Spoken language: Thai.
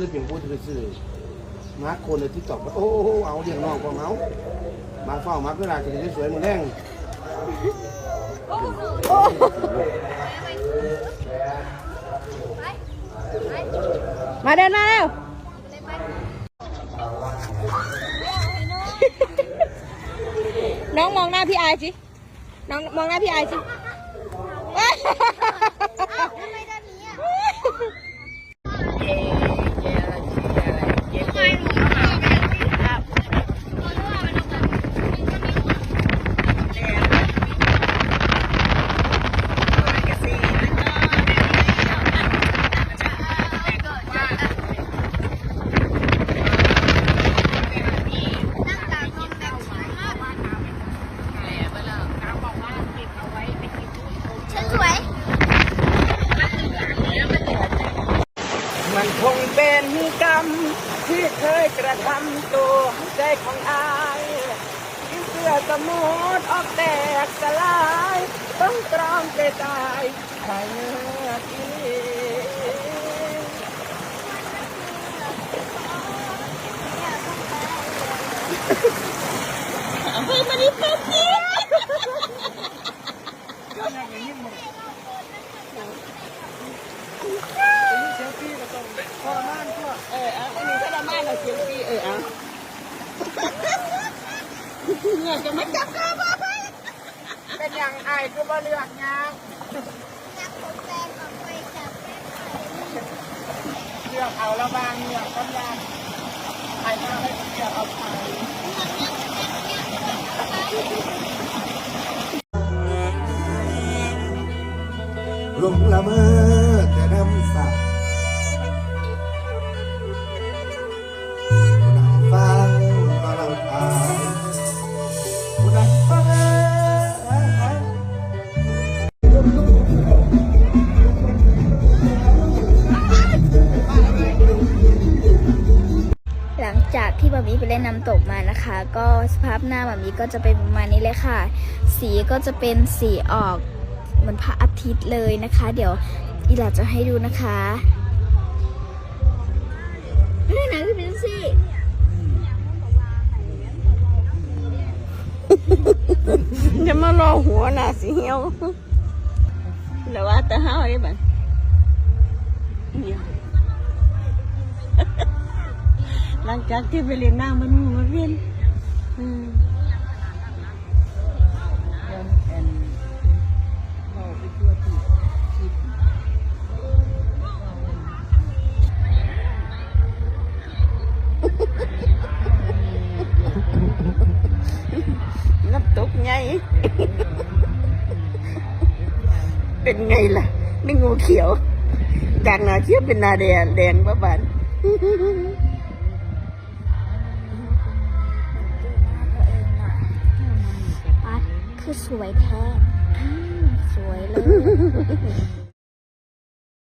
นี่เป็นผู้ถือสื่อมาคนในที่ตอกโอ้โหเอาเลี้ยงน้องก็เมามาเฝ้ามาเวลาจะได้สวยเหมือนแดงมาเดินมาเร็วน้องมองหน้าพี่อายสิ น้องมองหน้าพี่อายสิ ฉันสวย มันคงเป็นกรรม ที่เคยกระทำตัวใจของอายที่เสื้อสมุดออกแตกสลาย ต้องตรอมไปตายใครเนื้อที่เออเอาอันนี้ก็ได้มากเลยเสียงพี่เออเอาเงื่อนจะไม่จับข้าวมาไปเป็นอย่างอายคือบ่เลือกงามจับผมแฟนออกไปจับแม่ไข่เลือกเอาละบางเลือกก็ยากใครมาให้เลือกเอาไป ลงละเมอแต่น้ำสาผู้นั่งฟังก็ลำพายผู้นั่งฟังหลังจากที่บะหมี่ไปเล่นน้ำตกมานะคะ ก็สภาพหน้าบะหมี่ก็จะเป็นประมาณนี้เลยค่ะ สีก็จะเป็นสีออก เหมือนพระอาทิตย์เลยนะคะ เดี๋ยวอีหลาจะให้ดูนะคะนี่นะพี่เป็นสิจะมารอหัวหน่ะสิเหี่ยวแล้วว่าแต่ห้าวไอ้บันเหี่ยวหลังจากที่ไปเรียนน้ำมันมาเวียน เป็นไงล่ะ ไม่งูเขียวจากนาเขียวเป็นนาแดงแดงบ้าบันคือสวยแท้ สวยเลย